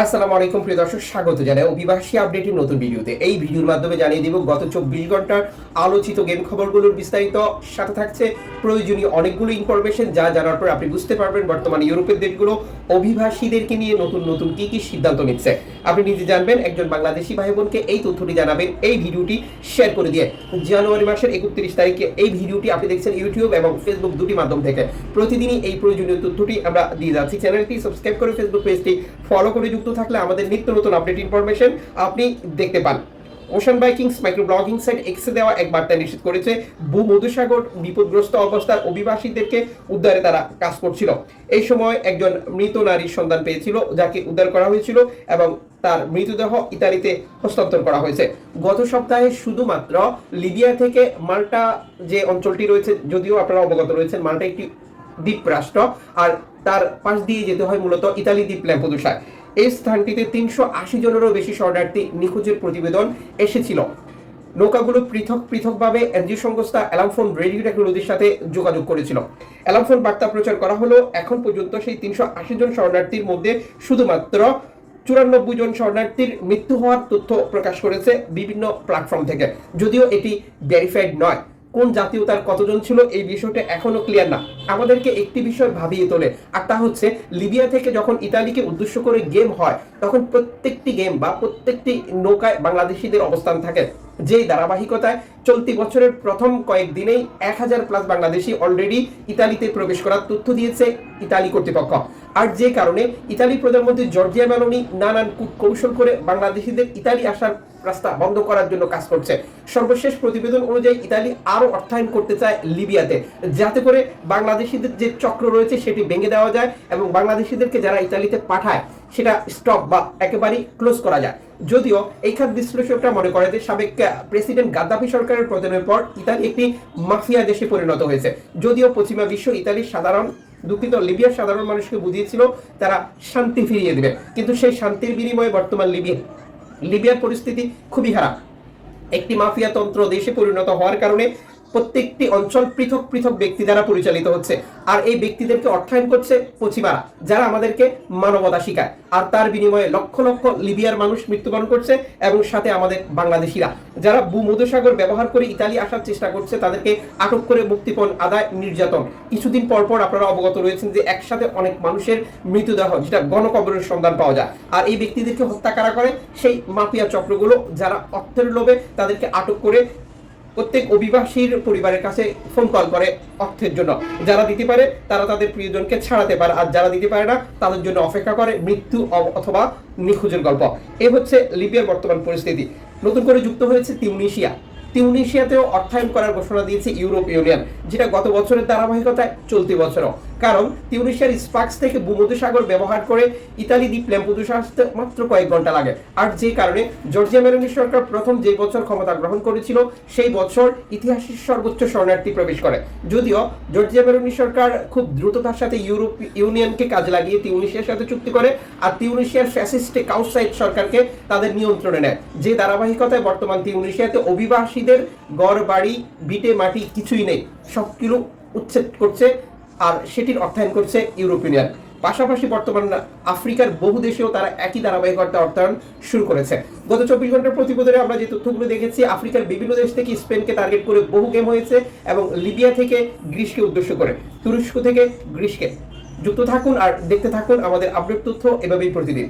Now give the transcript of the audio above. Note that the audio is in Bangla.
আসসালামু আলাইকুম প্রিয় দর্শক, স্বাগত জানাই অভিবাসী আপডেটের নতুন ভিডিওতে। এই ভিডিওর মাধ্যমে জানিয়ে দিব, গত চব্বিশ ঘণ্টার আলোচিত গেম খবরগুলোর বিস্তারিত। সাথে থাকছে প্রয়োজনীয় অনেকগুলো ইনফরমেশন যা জানার পর আপনি বুঝতে পারবেন বর্তমানে ইউরোপের দেশগুলো অভিবাসীদেরকে নিয়ে নতুন নতুন কি কি সিদ্ধান্ত নিচ্ছে। আপনি নিজে জানবেন, একজন বাংলাদেশি ভাই বোনকে এই তথ্যটি জানাবেন, এই ভিডিওটি শেয়ার করে দিয়ে। জানুয়ারি মাসের একত্রিশ তারিখে এই ভিডিওটি আপনি দেখছেন ইউটিউব এবং ফেসবুক দুটি মাধ্যম থেকে। প্রতিদিনই এই প্রয়োজনীয় তথ্যটি আমরা দিয়ে যাচ্ছি। চ্যানেলটি সাবস্ক্রাইব করে ফেসবুক পেজটি ফলো করে যুক্ত থাকলে আমাদের নিত্য নতুন আপডেট ইনফরমেশন আপনি দেখতে পান। Ocean Vikings micro blogging site এক্সে দেওয়া এক বার্তা নিশ্চিত করেছে, ভূমধুসাগর বিপদগ্রস্ত অবস্থার অভিবাসীদেরকে উদ্ধারে তারা কাজ করছিল। এই সময় একজন মৃত নারীর সন্ধান পেয়েছিল, যাকে উদ্ধার করা হয়েছিল এবং তার মৃতদেহ ইতালিতে হস্তান্তর করা হয়েছে। গত সপ্তাহে শুধুমাত্র লিবিয়া থেকে মাল্টা যে অঞ্চলটি রয়েছে, যদিও আপনারা অবগত রয়েছেন, মাল্টা একটি দ্বীপ রাষ্ট্র আর তার পাশ দিয়ে যেতে হয় মূলত ইতালি দ্বীপ ল্যাম্পোদুসায়। এই স্থানটিতে তিনশো আশি জনেরও বেশি শরণার্থী নিখোঁজের প্রতিবেদন এসেছিল। নৌকাগুলো পৃথক পৃথকভাবে এনজিও সংস্থা অ্যালামফোন রেডিও টেকনোলজির সাথে যোগাযোগ করেছিল। অ্যালামফোন বার্তা প্রচার করা হলো, এখন পর্যন্ত সেই তিনশো আশি জন শরণার্থীর মধ্যে শুধুমাত্র চুরানব্বই জন শরণার্থীর মৃত্যু হওয়ার তথ্য প্রকাশ করেছে বিভিন্ন প্ল্যাটফর্ম থেকে। যদিও এটি ভেরিফাইড নয়। কোন জাতীয়তার কতজন ছিল, এই বিষয়টা এখনও ক্লিয়ার না। আমাদেরকে একটি বিষয় ভাবিয়ে তোলে, আর তা হচ্ছে লিবিয়া থেকে যখন ইতালিকে উদ্দেশ্য করে গেম হয়, তখন প্রত্যেকটি গেম বা প্রত্যেকটি নৌকায় বাংলাদেশিদের অবস্থান থাকে। যেই ধারাবাহিকতায় চলতি বছরের প্রথম কয়েকদিনেই এক হাজার প্লাস বাংলাদেশি অলরেডি ইতালিতে প্রবেশ করার তথ্য দিয়েছে ইতালি কর্তৃপক্ষ। আর যে কারণে ইতালি প্রধানমন্ত্রী জর্জিয়া মেলোনি নানান কৌশল করে বাংলাদেশিদের ইতালি আসার রাস্তা বন্ধ করার জন্য কাজ করছে। সর্বশেষ প্রতিবেদন অনুযায়ী ইতালি আরও অর্থায়ন করতে চায় লিবিয়াতে। যাতে করে বাংলাদেশিদের যে চক্র রয়েছে সেটি ভেঙে দেওয়া যায় এবং বাংলাদেশিদেরকে যারা ইতালিতে পাঠায়, সেটা স্টপ বা একেবারেই ক্লোজ করা যায়। যদিও এই খাত বিশ্লেষকরা মনে করে যে সাবেক প্রেসিডেন্ট গাদ্দাফি সরকারের পতনের পর ইতালি একটি মাফিয়া দেশে পরিণত হয়েছে। যদিও পশ্চিমা বিশ্ব ইতালির সাধারণ দুঃখিত, লিবিয়ার সাধারণ মানুষকে বুঝিয়েছিল, তারা শান্তি ফিরিয়ে দেবে। কিন্তু সেই শান্তির বিনিময়ে বর্তমান লিবিয়া, লিবিয়ার পরিস্থিতি খুবই খারাপ। একটি মাফিয়াতন্ত্র দেশে পরিণত হওয়ার কারণে প্রত্যেকটি অঞ্চল পৃথক পৃথক ব্যক্তি দ্বারা পরিচালিত হচ্ছে। আর এই ব্যক্তিদেরকে অর্থায়ন করছে পশ্চিমারা যারা আমাদেরকে মানবতা শিখায়। আর তার বিনিময়ে লক্ষ লক্ষ লিবিয়ার মানুষ মৃত্যুবরণ করছে এবং সাথে আমাদের বাংলাদেশিরা। যারা ভূমধ্যসাগর ব্যবহার করে ইতালি আসার চেষ্টা করছে, তাদেরকে আটক করে মুক্তিপণ আদায় নির্যাতন। কিছুদিন পর পর আপনারা অবগত রয়েছেন যে একসাথে অনেক মানুষের মৃতদেহ, যেটা গণকবরের সন্ধান পাওয়া যায়। আর এই ব্যক্তিদেরকে হত্যা করা করে? সেই মাফিয়া চক্রগুলো, যারা অর্থের লোভে তাদেরকে আটক করে প্রত্যেক অভিবাসীর পরিবারের কাছে ফোন কল করে অর্থের জন্য। যারা দিতে পারে, তারা তাদের প্রিয়জনকে ছাড়াতে পারে। আর যারা দিতে পারে না, তাদের জন্য অপেক্ষা করে মৃত্যু অথবা নিখোঁজের গল্প। এ হচ্ছে লিবিয়ার বর্তমান পরিস্থিতি। নতুন করে যুক্ত হয়েছে তিউনিশিয়া। তিউনিশিয়াতেও অর্থায়ন করার ঘোষণা দিয়েছে ইউরোপ ইউনিয়ন, যেটা গত বছরের ধারাবাহিকতায় চলতি বছরও। কারণ তিউনিশিয়ার স্পাক্স থেকে ভূমধ্যসাগর ব্যবহার করে ইতালি দ্বীপ ল্যাম্পুদুসা আসতে মাত্র কয়েক ঘণ্টা লাগে। আর যে কারণে জর্জিয়া মেলোনি সরকার প্রথম যে বছর ক্ষমতা গ্রহণ করেছিল, সেই বছর ইতিহাসের সর্বোচ্চ শরণার্থী প্রবেশ করে। যদিও জর্জিয়া মেলোনি সরকার খুব দ্রুততার সাথে ইউরোপ ইউনিয়নকে কাজে লাগিয়ে তিউনিশিয়ার সাথে চুক্তি করে, আর তিউনিশিয়ার ফ্যাসিস্ট কাউসাইড সরকারকে তাদের নিয়ন্ত্রণে নেয়। যে ধারাবাহিকতায় বর্তমান তিউনিশিয়াতে অভিবাসীদের গড় বাড়ি ভিটে মাটি কিছুই নেই। সবগুলো উচ্ছেদ করছে আর সেটির অর্থায়ন করছে ইউরোপ ইউনিয়ন। পাশাপাশি বর্তমান আফ্রিকার বহু দেশেও তারা একই ধারাবাহিকতা অর্থায়ন শুরু করেছে। গত চব্বিশ ঘণ্টার প্রতিবেদনে আমরা যে তথ্যগুলো দেখেছি, আফ্রিকার বিভিন্ন দেশ থেকে স্পেনকে টার্গেট করে বহু গেম হয়েছে এবং লিবিয়া থেকে গ্রিসকে উদ্দেশ্য করে। তুরস্ক থেকে গ্রিসকে। যুক্ত থাকুন আর দেখতে থাকুন আমাদের আপডেট তথ্য এভাবেই প্রতিদিন।